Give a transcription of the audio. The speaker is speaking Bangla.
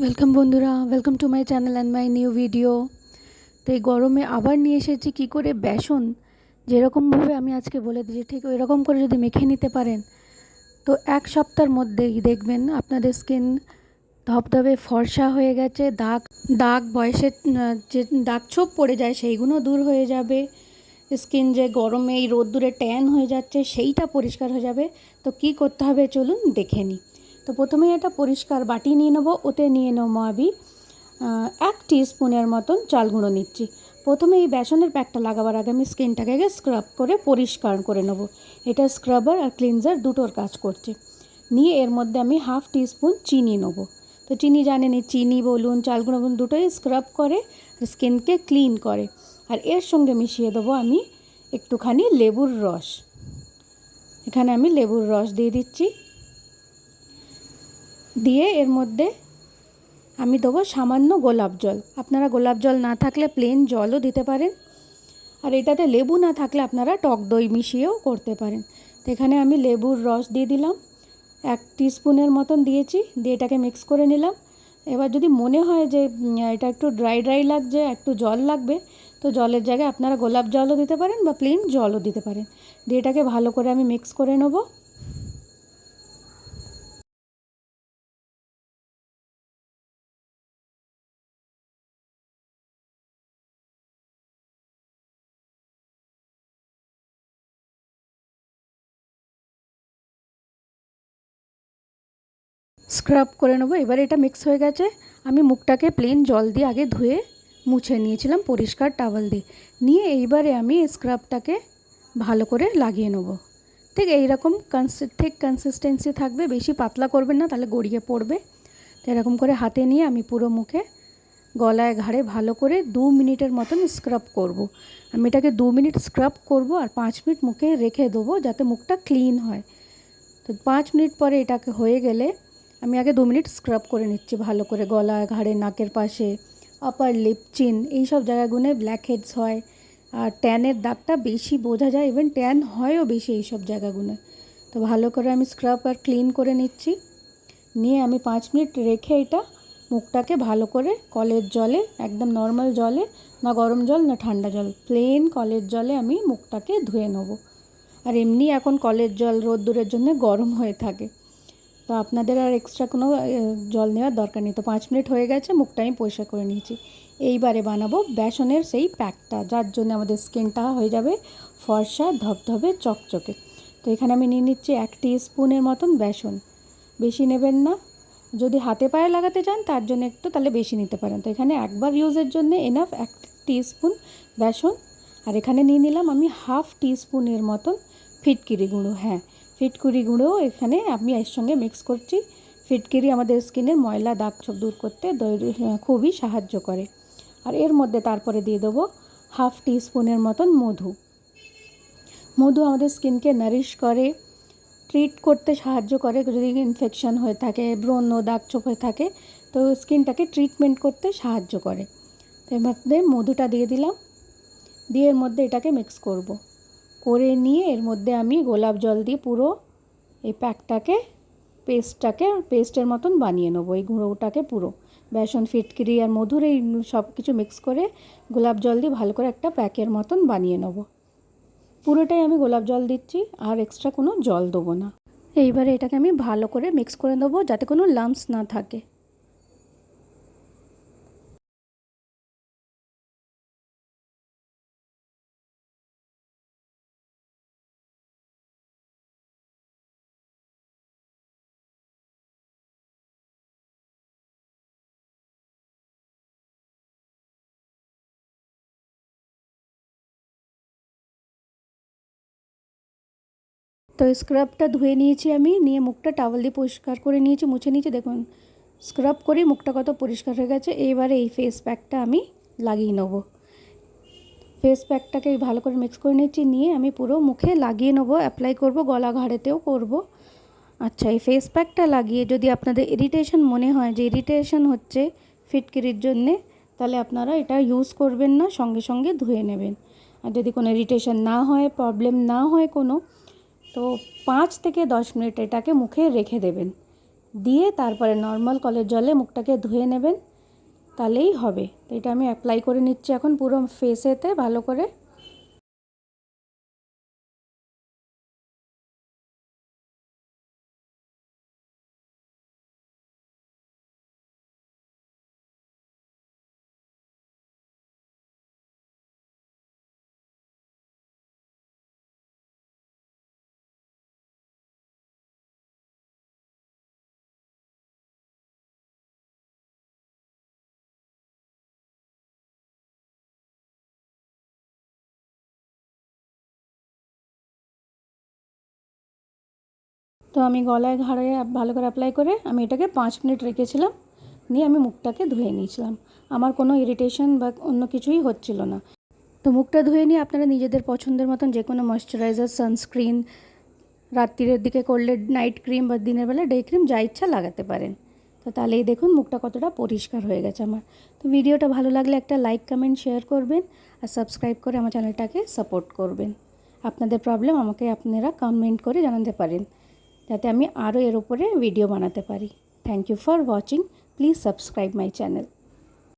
ওয়েলকাম বন্ধুরা welcome to my channel and my new video তো এই গরমে আবার নিয়ে এসেছি কী করে? বেসন। যেরকমভাবে আমি আজকে বলে দিয়েছি, ঠিক ওই রকম করে যদি মেখে নিতে পারেন, তো এক সপ্তাহের মধ্যেই দেখবেন আপনাদের স্কিন ধপধপে ফর্সা হয়ে গেছে, দাগ দাগ বয়সের, যে দাগ ছোপ পড়ে যায় সেইগুলো দূর হয়ে যাবে। স্কিন যে গরমে এই রোদ্দুরে ট্যান হয়ে যাচ্ছে সেইটা পরিষ্কার হয়ে যাবে। তো কি করতে হবে চলুন দেখে নিই তো প্রথমেই একটা পরিষ্কার বাটি নিয়ে নেব, ওতে নিয়ে নেব আমি এক স্পুনের মতন চাল গুঁড়ো নিচ্ছি। প্রথমে এই বেসনের প্যাকটা লাগাবার আগে আমি স্কিনটাকে স্ক্রাব করে পরিষ্কার করে নেব। এটা স্ক্রাবার আর ক্লিনজার দুটোর কাজ করছে। নিয়ে এর মধ্যে আমি হাফ স্পুন চিনি নেব। তো চিনি জানেনি চিনি বলুন, চাল গুঁড়ো বলুন, দুটোই স্ক্রাব করে স্কিনকে ক্লিন করে। আর এর সঙ্গে মিশিয়ে দেবো আমি একটুখানি লেবুর রস। এখানে আমি লেবুর রস দিয়ে দিচ্ছি। দিয়ে এর মধ্যে আমি দেবো সামান্য গোলাপ জল। আপনারা গোলাপ জল না থাকলে প্লেন জলও দিতে পারেন। আর এটাতে লেবু না থাকলে আপনারা টক দই মিশিয়েও করতে পারেন। তো এখানে আমি লেবুর রস দিয়ে দিলাম। এক স্পুনের মতন দিয়েছি, দিয়ে এটাকে মিক্স করে নিলাম। এবার যদি মনে হয় যে এটা একটু ড্রাই ড্রাই লাগছে, একটু জল লাগবে, তো জলের জায়গায় আপনারা গোলাপ জলও দিতে পারেন বা প্লেন জলও দিতে পারেন। দিয়ে এটাকে ভালো করে আমি মিক্স করে নেব। স্ক্রাব করে নেব। এবার এটা মিক্স হয়ে গেছে। আমি মুখটাকে প্লেন জল দিয়ে আগে ধুয়ে মুছে নিয়েছিলাম পরিষ্কার টাওয়াল দিয়ে। নিয়ে এইবারে আমি স্ক্রাবটাকে ভালো করে লাগিয়ে নেব। ঠিক এইরকম কনসি ঠিক কনসিস্টেন্সি থাকবে। বেশি পাতলা করবেন না, তাহলে গড়িয়ে পড়বে। তো এরকম করে হাতে নিয়ে আমি পুরো মুখে গলায় ঘাড়ে ভালো করে দু মিনিটের মতন স্ক্রাব করব। আমি এটাকে দু মিনিট স্ক্রাব করব আর পাঁচ মিনিট মুখে রেখে দেবো যাতে মুখটা ক্লিন হয়। তো পাঁচ মিনিট পরে এটাকে হয়ে গেলে আমি আগে দু মিনিট স্ক্রাব করে নিচ্ছি ভালো করে গলা, ঘাড়ে, নাকের পাশে আপার লিপ চিন এই সব জায়গাগুলো ব্ল্যাক হেডস হয়। আর ট্যানের দাগটা বেশি বোঝা যায় ইভেন ট্যান হয়ও বেশি এই সব জায়গাগুলো তো ভালো করে আমি স্ক্রাব আর ক্লিন করে নিচ্ছি। নিয়ে আমি পাঁচ মিনিট রেখে এটা মুখটাকে ভালো করে কলের জলে, একদম নর্মাল জলে, না গরম জল, না ঠান্ডা জল প্লেন কলের জলে আমি মুখটাকে ধুয়ে নেব। আর এমনি এখন কলের জল রোদ্দুরের জন্য গরম হয়ে থাকে। তো আপনাদের আর এক্সট্রা কোনো জল নেওয়ার দরকার নেই। তো পাঁচ মিনিট হয়ে গেছে, মুখটা আমি পরিষ্কার করে নিয়েছি। এইবারে বানাবো বেসনের সেই প্যাকটা, যার জন্য আমাদের স্কিনটা হয়ে যাবে ফর্সা, ধবধবে, চকচকে। তো এখানে আমি নিয়ে নিচ্ছি এক স্পুনের মতন বেসন। বেশি নেবেন না। যদি হাতে পায়ে লাগাতে চান, তার জন্য একটু, তাহলে বেশি নিতে পারেন। তো এখানে একবার ইউজের জন্য এনাফ এক স্পুন বেসন। আর এখানে নিয়ে নিলাম আমি হাফ স্পুনের মতন ফিটকিরি গুঁড়ো হ্যাঁ। ফিটকিরি গুঁড়ো এখানে আমি এর সঙ্গে মিক্স করছি। ফিটকিরি আমাদের স্কিনের ময়লা দাগ ছোপ দূর করতে দৈ- খুবই সাহায্য করে। আর এর মধ্যে তারপরে দিয়ে দেবো হাফ স্পুনের মতন মধু। মধু আমাদের স্কিনকে নারিশ করে ট্রিট করতে সাহায্য করে। যদি ইনফেকশন হয়ে থাকে, ব্রণ দাগ ছোপ হয়ে থাকে, তো স্কিনটাকে ট্রিটমেন্ট করতে সাহায্য করে। এর মধ্যে মধুটা দিয়ে দিলাম। দিয়ে এর মধ্যে এটাকে মিক্স করব। করে নিয়ে এর মধ্যে আমি গোলাপ জল দিয়ে পুরো এই প্যাকটাকে, পেস্টটাকে, পেস্টের মতন বানিয়ে নেব, এই গুঁড়োটাকে পুরো। বেসন, ফিটকিরি আর মধুর এই সব কিছু মিক্স করে গোলাপ জল দিয়ে ভালো করে একটা প্যাকের মতন বানিয়ে নেব। পুরোটাই আমি গোলাপ জল দিচ্ছি, আর এক্সট্রা কোনো জল দেবো না। এইবারে এটাকে আমি ভালো করে মিক্স করে দেবো যাতে কোনো লাম্পস না থাকে। তো স্ক্রাবটা ধুয়ে নিয়েছি আমি, নিয়ে মুখটা টাওয়াল দিয়ে পরিষ্কার করে নিয়েছি, মুছে নিয়েছি। দেখুন স্ক্রাব করে, মুখটা কত পরিষ্কার হয়ে গেছে। এবারে এই ফেস প্যাকটা আমি লাগিয়ে নেব। ফেস প্যাকটাকে ভালো করে মিক্স করে নিচ্ছি নিয়ে আমি পুরো মুখে লাগিয়ে নেব অ্যাপ্লাই করব গলা ঘাড়েতেও করব। আচ্ছা এই ফেস প্যাকটা লাগিয়ে যদি আপনাদের ইরিটেশন মনে হয় যে ইরিটেশন হচ্ছে ফিটকিরির জন্যে, তাহলে আপনারা এটা ইউজ করবেন না, সঙ্গে সঙ্গে ধুয়ে নেবেন। আর যদি কোনো ইরিটেশন না হয় প্রবলেম না হয় কোনো তো পাঁচ থেকে দশ মিনিট এটাকে মুখে রেখে দেবেন। দিয়ে তারপরে নর্মাল কলের জলে মুখটাকে ধুয়ে নেবেন। তাহলেই হবে। তো এটা আমি অ্যাপ্লাই করে নিচ্ছি এখন পুরো ফেসেতে ভালো করে। তো আমি গলায় ঘাড়ে ভালো করে অ্যাপ্লাই করে আমি এটাকে পাঁচ মিনিট রেখেছিলাম, নিয়ে আমি মুখটাকে ধুয়ে নিয়েছিলাম। আমার কোনো ইরিটেশন বা অন্য কিছুই হচ্ছিল না। তো মুখটা ধুয়ে নিয়ে আপনারা নিজেদের পছন্দের মতন যে কোনো ময়শ্চারাইজার সানস্ক্রিন রাত্রিরের দিকে করলে নাইট ক্রিম বা দিনের বেলা ডে ক্রিম যা ইচ্ছা লাগাতে পারেন। তো তাহলেই দেখুন মুখটা কতটা পরিষ্কার হয়ে গেছে আমার। তো ভিডিওটা ভালো লাগলে একটা লাইক কমেন্ট শেয়ার করবেন আর সাবস্ক্রাইব করে আমার চ্যানেলটাকে সাপোর্ট করবেন। আপনাদের প্রবলেম আমাকে আপনারা কমেন্ট করে জানাতে পারেন। যাতে আমি আরও এর উপরে ভিডিও বানাতে পারি। Thank you for watching please subscribe my channel